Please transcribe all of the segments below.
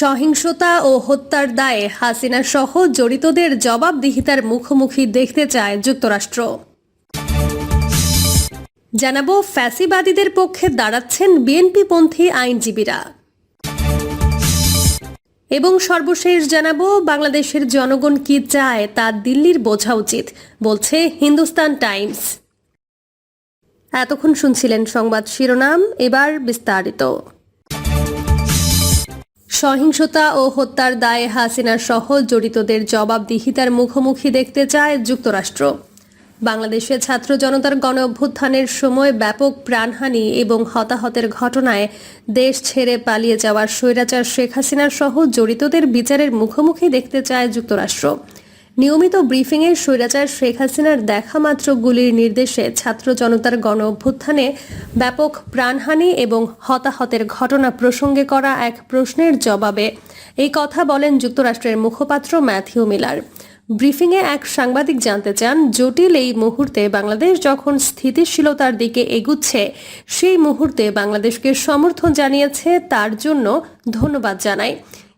সহিংসতা ও হত্যার দায়ে হাসিনা সহ জড়িতদের জবাবদিহিতার মুখোমুখি দেখতে চায় যুক্তরাষ্ট্র। জানাব, ফ্যাসিবাদীদের পক্ষে দাঁড়াচ্ছেন বিএনপিপন্থী আইনজীবীরা। এবং সর্বশেষ জানাব, বাংলাদেশের জনগণ কি চায় তা দিল্লির বোঝা উচিত, বলছে হিন্দুস্তান টাইমস। এতক্ষণ শুনছিলেন সংবাদ শিরোনাম, এবার বিস্তারিত। সহিংসতা ও হত্যার দায়ে হাসিনা সহ জড়িতদের জবাবদিহিতার মুখোমুখি দেখতে চায় যুক্তরাষ্ট্র। বাংলাদেশে ছাত্র জনতার গণ অভ্যুত্থানের সময় ব্যাপক প্রাণহানি এবং হতাহতের ঘটনায় দেশ ছেড়ে পালিয়ে যাওয়ার স্বৈরাচার শেখ হাসিনার সহ জড়িতদের বিচারের মুখোমুখি দেখতে চায় যুক্তরাষ্ট্র। নিয়মিত ব্রিফিংয়ে স্বৈরাচার শেখ হাসিনার দেখা মাত্র গুলির নির্দেশে ছাত্র জনতার গণ অভ্যুত্থানে ব্যাপক প্রাণহানি এবং হতাহতের ঘটনা প্রসঙ্গে করা এক প্রশ্নের জবাবে এই কথা বলেন যুক্তরাষ্ট্রের মুখপাত্র ম্যাথিউ মিলার। ব্রিফিংয়ে এক সাংবাদিক জানতে চান, জটিল এই মুহূর্তে বাংলাদেশ যখন স্থিতিশীলতার দিকে এগুচ্ছে, সেই মুহূর্তে বাংলাদেশকে সমর্থন জানিয়েছে তার জন্য ধন্যবাদ জানাই।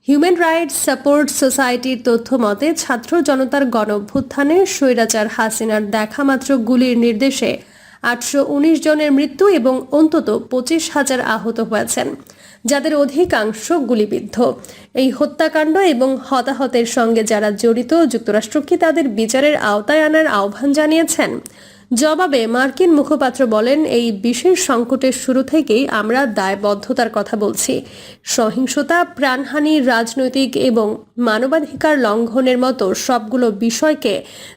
হিউম্যান রাইটস সাপোর্ট সোসাইটির তথ্য মতে, ছাত্র জনতার গণভ্যুত্থানে স্বৈরাচার হাসিনার দেখামাত্র গুলির নির্দেশে আটশো উনিশ জনের মৃত্যু এবং অন্তত পঁচিশ হাজার আহত হয়েছেন, যাদের অধিকাংশ গুলিবিদ্ধ। এই হত্যাকাণ্ড এবং হতাহতের সঙ্গে যারা জড়িত, যুক্তরাষ্ট্র কি তাদের বিচারের আওতায় আনার আহ্বান জানিয়েছেন? জবাবে মার্কিন মুখপাত্র বলেন, এই বিশেষ সংকটের শুরু থেকেই আমরা দায়বদ্ধতার কথা বলছি। সহিংসতা, প্রাণহানি, রাজনৈতিক এবং মানবাধিকার লঙ্ঘনের মতো সবগুলো বিষয়কে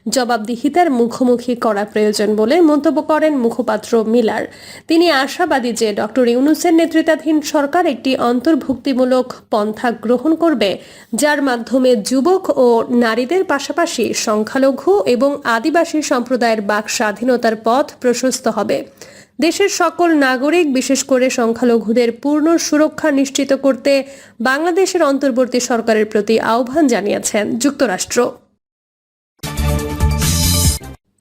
জবাবদিহিতার মুখোমুখি করা প্রয়োজন বলে মন্তব্য করেন মুখপাত্র মিলার। তিনি আশাবাদী যে ডক্টর ইউনুসের নেতৃত্বাধীন সরকার একটি অন্তর্ভুক্তিমূলক পন্থা গ্রহণ করবে, যার মাধ্যমে যুবক ও নারীদের পাশাপাশি সংখ্যালঘু এবং আদিবাসী সম্প্রদায়ের বাক স্বাধীনতার পথ প্রশস্ত হবে। দেশের সকল নাগরিক, বিশেষ করে সংখ্যালঘুদের পূর্ণ সুরক্ষা নিশ্চিত করতে বাংলাদেশের অন্তর্বর্তী সরকারের প্রতি আহ্বান জানিয়েছেন যুক্তরাষ্ট্র।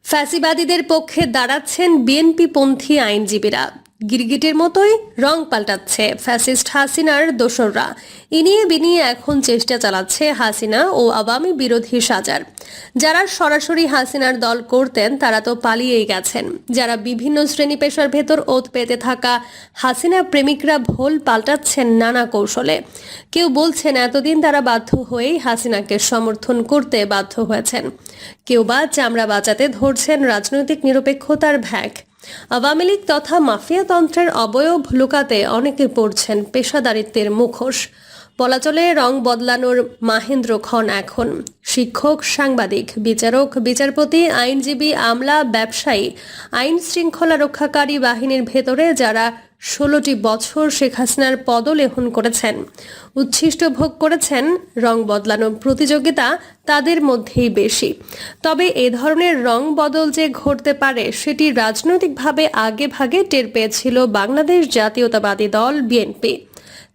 ফ্যাসিবাদীদের পক্ষে দাঁড়াচ্ছেন বিএনপি পন্থী আইনজীবীরা। গিরগিটের মতোই রং পাল্টাচ্ছে ফ্যাসিস্ট হাসিনার দোসররা। ইনিয়ে বিনিয়ে এখন চেষ্টা চালাচ্ছে হাসিনা ও আওয়ামী বিরোধী সাজার। যারা সরাসরি হাসিনার দল করতেন, তারা তো পালিয়েই গেছেন। যারা বিভিন্ন শ্রেণি পেশার ভেতর ওত পেতে থাকা হাসিনা প্রেমিকরা ভোল পাল্টাচ্ছেন নানা কৌশলে। কেউ বলছেন, এতদিন তারা বাধ্য হয়েই হাসিনাকে সমর্থন করতে বাধ্য হয়েছেন। কেউ বা চামড়া বাঁচাতে ধরছেন রাজনৈতিক নিরপেক্ষতার ভ্যাগ আওয়ামী লীগ তথা মাফিয়াতন্ত্রের অবয়ব লুকাতে অনেকে পড়ছেন পেশাদারিত্বের মুখোশ। বলা চলে রং বদলানোর মাহেন্দ্র খন এখন। শিক্ষক, সাংবাদিক, বিচারক, বিচারপতি, আইনজীবী, আমলা, ব্যবসায়ী আইন শৃঙ্খলা রক্ষাকারী বাহিনীর ভেতরে যারা ষোলোটি বছর শেখ হাসিনার পদলেহন করেছেন। উচ্ছিষ্ট ভোগ করেছেন, রং বদলানোর প্রতিযোগিতা তাদের মধ্যেই বেশি। তবে এ ধরনের রং বদল যে ঘটতে পারে, সেটি রাজনৈতিকভাবে আগে ভাগে টের পেয়েছিল বাংলাদেশ জাতীয়তাবাদী দল বিএনপি।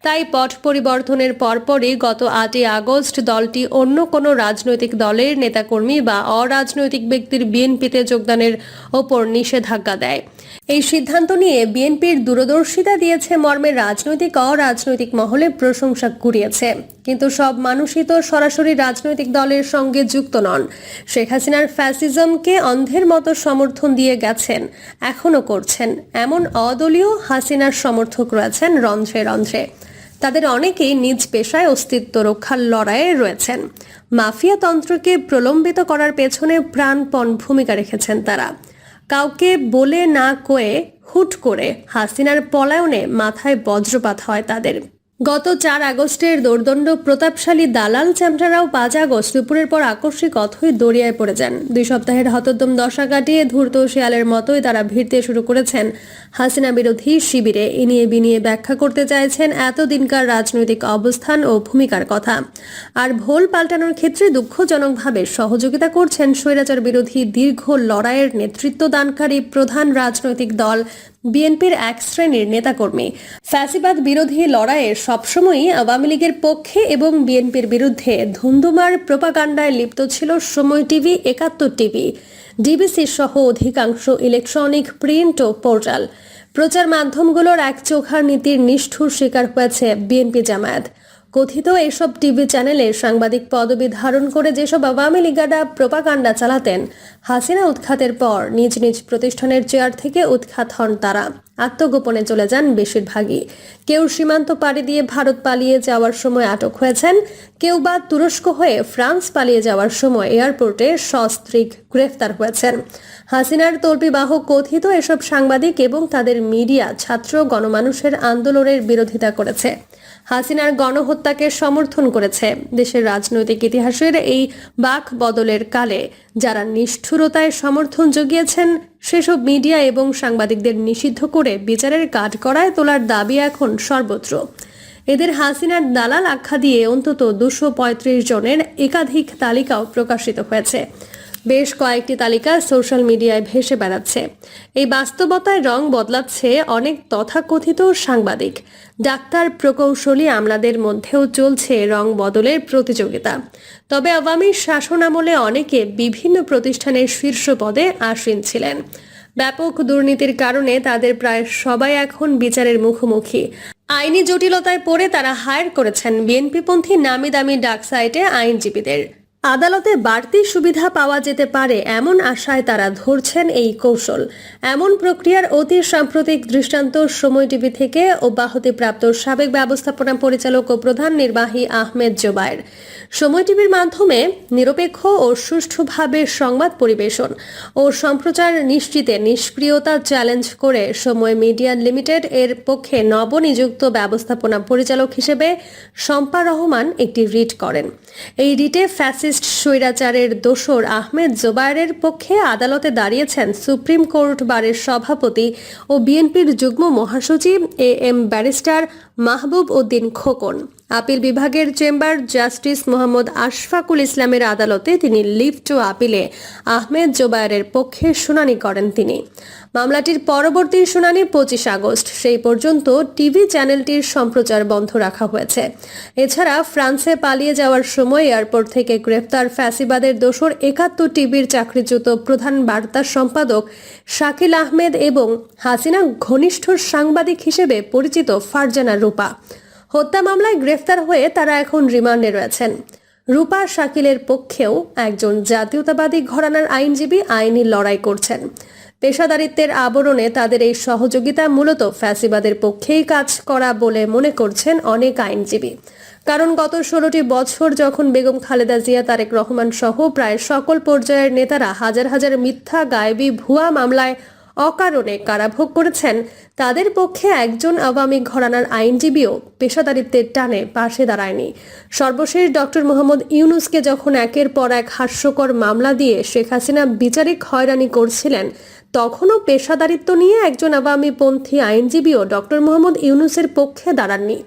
তাই পট পরিবর্তনের পরপরই গত আটই আগস্ট দলটি অন্য কোনো রাজনৈতিক দলের নেতাকর্মী বা অরাজনৈতিক ব্যক্তির বিএনপিতে যোগদানের ওপর নিষেধাজ্ঞা দেয়। এই সিদ্ধান্ত নিয়ে বিএনপির দূরদর্শিতা দিয়েছে মর্মে রাজনৈতিক অরাজনৈতিক মহলে প্রশংসা কুড়িয়েছে। কিন্তু সব মানুষই তো সরাসরি রাজনৈতিক দলের সঙ্গে যুক্ত নন। শেখ হাসিনার ফ্যাসিজমকে অন্ধের মতো সমর্থন দিয়ে গেছেন, এখনও করছেন। এমন অদলীয় হাসিনার সমর্থক রয়েছেন রন্ধ্রে রন্ধ্রে। তাদের অনেকেই নিজ পেশায় অস্তিত্ব রক্ষার লড়াইয়ে রয়েছেন। মাফিয়া তন্ত্রকে প্রলম্বিত করার পেছনে প্রাণপণ ভূমিকা রেখেছেন তারা। কাউকে বলে না কয়ে হুট করে হাসিনার পলায়নে মাথায় বজ্রপাত হয় তাদের। গত চার আগস্টের দোর্দণ্ড প্রতাপশালী দালাল চ্যামটারাও পাঁচ আগস্ট দুপুরের পর আকস্মিক অথই দরিয়ায় পড়ে যান। দুই সপ্তাহের হতোদ্যম দশা কাটিয়ে ধূর্ত শিয়ালের মতোই তারা ভিড়তে শুরু করেছেন হাসিনা বিরোধী শিবিরে। এ নিয়ে বিনিয়ে ব্যাখ্যা করতে চাইছেন এতদিনকার রাজনৈতিক অবস্থান ও ভূমিকার কথা। আর ভোল পাল্টানোর ক্ষেত্রে দুঃখজনকভাবে সহযোগিতা করছেন স্বৈরাচার বিরোধী দীর্ঘ লড়াইয়ের নেতৃত্ব দানকারী প্রধান রাজনৈতিক দল বিএনপির এক শ্রেণির নেতাকর্মী। ফ্যাসিবাদ বিরোধী লড়াইয়ে সবসময়ই আওয়ামী লীগের পক্ষে এবং বিএনপির বিরুদ্ধে ধুন্ধুমার প্রোপাগান্ডায় লিপ্ত ছিল সময় টিভি, একাত্তর টিভি। ডিবিসি সহ অধিকাংশ ইলেকট্রনিক প্রিন্ট ও পোর্টাল। প্রচার মাধ্যমগুলোর এক চোখার নীতির নিষ্ঠুর শিকার হয়েছে বিএনপি জামায়াত। কথিত এসব টিভি চ্যানেলে সাংবাদিক পদবি ধারণ করে যেসব আওয়ামী লীগারা প্রোপাগান্ডা চালাতেন হাসিনা উৎখাতের পর নিজ নিজ প্রতিষ্ঠানের চেয়ার থেকে উৎখাত হন তারা। আত্মগোপনে চলে যান বেশিরভাগই। কেউ সীমান্ত পাড়ি দিয়ে ভারত পালিয়ে যাওয়ার সময় আটক হয়েছেন, কেউ বা তুরস্ক হয়ে ফ্রান্স পালিয়ে যাওয়ার সময় এয়ারপোর্টে সস্ত্রীক গ্রেফতার হয়েছেন। হাসিনার তল্পিবাহক কথিত এসব সাংবাদিক এবং তাদের মিডিয়া ছাত্র গণমানুষের আন্দোলনের বিরোধিতা করেছে। হাসিনার গণহত্যাকে সমর্থন করেছে দেশের রাজনৈতিক ইতিহাসের এই বাক বদলের কালে, যারা নিষ্ঠুরতায় সমর্থন জুগিয়েছেন সেসব মিডিয়া এবং সাংবাদিকদের নিষিদ্ধ করে বিচারের কাঠগড়ায় তোলার দাবি এখন সর্বত্র। এদের হাসিনার দালাল আখ্যা দিয়ে অন্তত দুশো জনের একাধিক তালিকাও প্রকাশিত হয়েছে। বেশ কয়েকটি তালিকা সোশ্যাল মিডিয়ায় ভেসে বেড়াচ্ছে। এই বাস্তবতায় রং বদলাচ্ছে অনেক তথাকথিত সাংবাদিক। ডাক্তার প্রকৌশলী আমলাদের মধ্যেও চলছে রং বদলের প্রতিযোগিতা। তবে আওয়ামী শাসনামলে অনেকে বিভিন্ন প্রতিষ্ঠানের শীর্ষ পদে আসীন ছিলেন। ব্যাপক দুর্নীতির কারণে তাদের প্রায় সবাই এখন বিচারের মুখোমুখি। আইনি জটিলতায় পড়ে তারা হায়ার করেছেন বিএনপিপন্থী নামি দামি ডাক সাইটে আইনজীবীদের। আদালতে বাড়তি সুবিধা পাওয়া যেতে পারে এমন আশায় তারা ধরছেন এই কৌশল। এমন প্রক্রিয়ার অতি সাম্প্রতিক দৃষ্টান্ত সময় টিভি থেকে অব্যাহতিপ্রাপ্ত সাবেক ব্যবস্থাপনা পরিচালক ও প্রধান নির্বাহী আহমেদ জোবায়ের। সময় টিভির মাধ্যমে নিরপেক্ষ ও সুষ্ঠুভাবে সংবাদ পরিবেশন ও সম্প্রচার নিশ্চিতে নিষ্ক্রিয়তা চ্যালেঞ্জ করে সময় মিডিয়া লিমিটেড এর পক্ষে নবনিযুক্ত ব্যবস্থাপনা পরিচালক হিসেবে শম্পা রহমান একটি রিট করেন। এই রিটে ফ্যাসিস্ট স্বৈরাচারের দোসর আহমেদ জোবায়ের পক্ষে আদালতে দাঁড়িয়েছেন সুপ্রিম কোর্ট বারের সভাপতি ও বিএনপির যুগ্ম মহাসচিব A M barrister Mahbub Uddin Khokon. Appeal বিভাগের চেম্বার জাস্টিস মোহাম্মদ আশফাকুল ইসলামের আদালতে তিনি লিভ টু আপিলে আহমেদ জোবায়ের পক্ষে শুনানি করেন তিনি। মামলাটির পরবর্তী শুনানি পঁচিশ আগস্ট। সেই পর্যন্ত টিভি চ্যানেলটির সম্প্রচার বন্ধ রাখা হয়েছে। এছাড়া ফ্রান্সে পালিয়ে যাওয়ার সময় এয়ারপোর্ট থেকে গ্রেফতার ফ্যাসিবাদের দোসর একাত্তর টিভির চাকরিচ্যুত প্রধান বার্তা সম্পাদক শাকিল আহমেদ এবং হাসিনা ঘনিষ্ঠ সাংবাদিক হিসেবে পরিচিত ফারজানা রূপা। হত্যা মামলায় গ্রেফতার হয়ে তারা এখন রিমান্ডে রয়েছেন। রূপা শাকিলের পক্ষেও একজন জাতীয়তাবাদী ঘরানার আইনজীবী আইনি লড়াই করছেন। পেশাদারিত্বের আবরণে তাদের এই সহযোগিতা মূলত ফ্যাসিবাদের পক্ষেই কাজ করা বলে মনে করছেন অনেক আইনজীবী। কারণ গত ষোলোটি বছর যখন বেগম খালেদা জিয়া, তারেক রহমান সহ প্রায় সকল পর্যায়ের নেতারা হাজার হাজার মিথ্যা, গায়েবী, ভুয়া মামলায় অকারণে কারাভোগ করেছেন। তাদের পক্ষে একজন আওয়ামী ঘরানার আইনজীবীও পেশাদারিত্বের টানে পাশে দাঁড়ায়নি। সর্বশেষ ডক্টর মোহাম্মদ ইউনুসকে যখন একের পর এক হাস্যকর মামলা দিয়ে শেখ হাসিনা বিচারিক হয়রানি করছিলেন, তখনও পেশাদারিত্ব নিয়ে একজন আওয়ামী পন্থী আইনজীবীও ডক্টর মোহাম্মদ ইউনুসের পক্ষে দাঁড়াননি।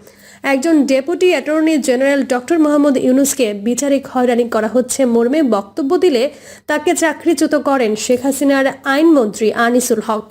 একজন deputy attorney general doctor Mohammad ইউনুসকে বিচারিক হয়রানি করা হচ্ছে মর্মে বক্তব্য দিলে তাকে চাকরিচ্যুত করেন শেখ হাসিনার আইনমন্ত্রী আনিসুল হক।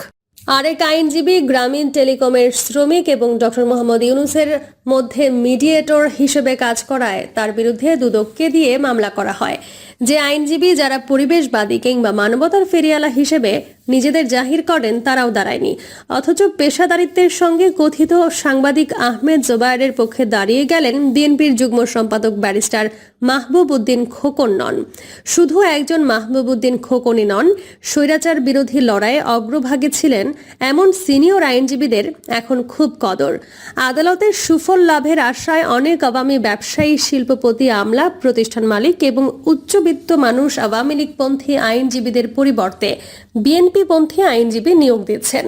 আরেক আইনজীবী গ্রামীণ টেলিকমের শ্রমিক এবং ডক্টর মোহাম্মদ ইউনুসের মধ্যে মিডিয়েটর হিসেবে কাজ করায় তার বিরুদ্ধে দুদককে দিয়ে মামলা করা হয়। যে আইনজীবী যারা পরিবেশবাদী কিংবা মানবতার ফেরিয়ালা হিসেবে নিজেদের জাহির করেন, তারাও দাঁড়ায়নি। অথচ পেশাদারিত্বের সঙ্গে কথিত সাংবাদিক আহমেদ জোবায়ের পক্ষে দাঁড়িয়ে গেলেন বিএনপির যুগ্ম সম্পাদক ব্যারিস্টার মাহবুব উদ্দিন খোকন নন। শুধু একজন মাহবুব উদ্দিন খোকনই নন, স্বৈরাচার বিরোধী লড়াইয়ে অগ্রভাগে ছিলেন এমন সিনিয়র আইনজীবীদের এখন খুব কদর। আদালতের সুফল লাভের আশায় অনেক আওয়ামী ব্যবসায়ী, শিল্পপতি, আমলা, প্রতিষ্ঠান মালিক এবং উচ্চবিত্ত মানুষ আওয়ামী লীগপন্থী আইনজীবীদের পরিবর্তে বিএনপিপন্থী আইনজীবী নিয়োগ দিচ্ছেন।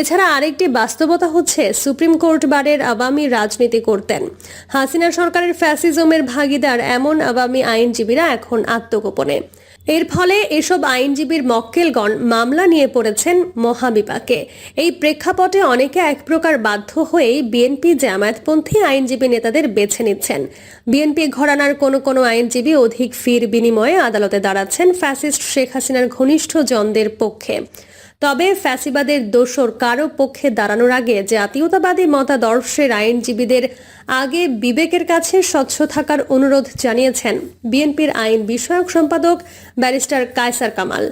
এছাড়া আরেকটি বাস্তবতা হচ্ছে, সুপ্রিম কোর্ট বারের আওয়ামী রাজনীতি করতেন। হাসিনা সরকারের ফ্যাসিজমের ভাগিদার এমন আওয়ামী আইনজীবীরা এখন আত্মগোপনে। এর ফলে এসব আইনজীবীর মক্কেলগণ মামলা নিয়ে পড়েছেন মহাবিপাকে। এই প্রেক্ষাপটে অনেকে এক প্রকার বাধ্য হয়েই বিএনপি জামায়াতপন্থী আইনজীবী নেতাদের বেছে নিচ্ছেন। বিএনপি ঘরানার কোনো কোনো আইনজীবী অধিক ফির বিনিময়ে আদালতে দাঁড়াচ্ছেন ফ্যাসিস্ট শেখ হাসিনার ঘনিষ্ঠ জনদের পক্ষে। তবে ফ্যাসিবাদের দোসর কারও পক্ষে দাঁড়ানোর আগে জাতীয়তাবাদী মতাদর্শের আইনজীবীদের আগে বিবেকের কাছে স্বচ্ছ থাকার অনুরোধ জানিয়েছেন বিএনপির আইন বিষয়ক সম্পাদক ব্যারিস্টার কায়সার কামাল।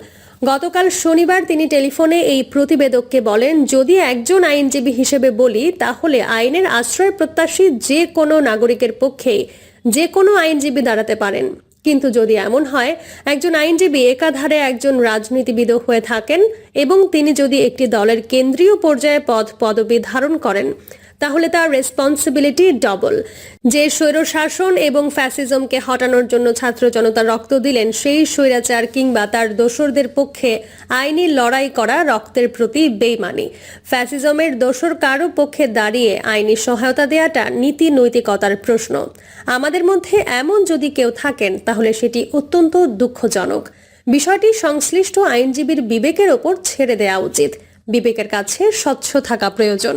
গতকাল শনিবার তিনি টেলিফোনে এই প্রতিবেদককে বলেন, যদি একজন আইনজীবী হিসেবে বলি, তাহলে আইনের আশ্রয় প্রত্যাশী যে কোনো নাগরিকের পক্ষেই যে কোনো আইনজীবী দাঁড়াতে পারেন। কিন্তু যদি এমন হয়, একজন আইনজীবী একাধারে একজন রাজনীতিবিদ হয়ে থাকেন এবং তিনি যদি একটি দলের কেন্দ্রীয় পর্যায়ে পদ পদবি ধারণ করেন তাহলে তার রেসপন্সিবিলিটি ডবল যে স্বৈরশাসন এবং ফ্যাসিজমকে হটানোর জন্য ছাত্র জনতা রক্ত দিলেন, সেই স্বৈরাচার কিংবা তার দোসরদের পক্ষে আইনি লড়াই করা রক্তের প্রতি বেইমানি। ফ্যাসিজমের দোসর কারও পক্ষে দাঁড়িয়ে আইনি সহায়তা দেওয়াটা নীতি নৈতিকতার প্রশ্ন। আমাদের মধ্যে এমন যদি কেউ থাকেন, তাহলে সেটি অত্যন্ত দুঃখজনক। বিষয়টি সংশ্লিষ্ট আইনজীবীর বিবেকের ওপর ছেড়ে দেওয়া উচিত। বিবেকের কাছে স্বচ্ছ থাকা প্রয়োজন।